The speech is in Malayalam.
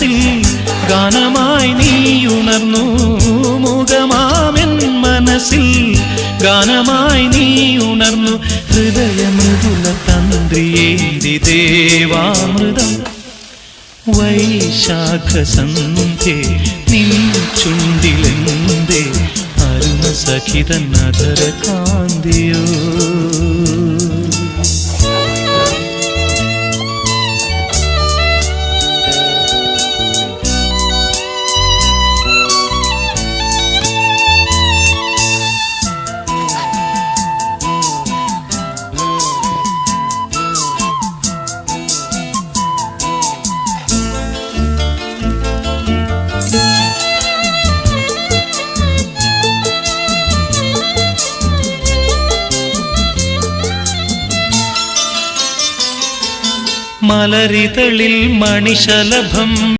മനസ്സിൽ ഗാനമായി നീ ഉണർന്നു മുഖമാമെൻ മനസ്സിൽ ഗാനമായി നീ ഉണർന്നു ഹൃദയമൃദുല തന്ത്രിയേരി ദേവാമൃതം. വൈശാഖ സന്ധ്യേ നിൻ ചുണ്ടിലെന്തേ? അരുണ സഖിതൻ കാന്തിയോ മലരിതളിൽ മണിശലഭം.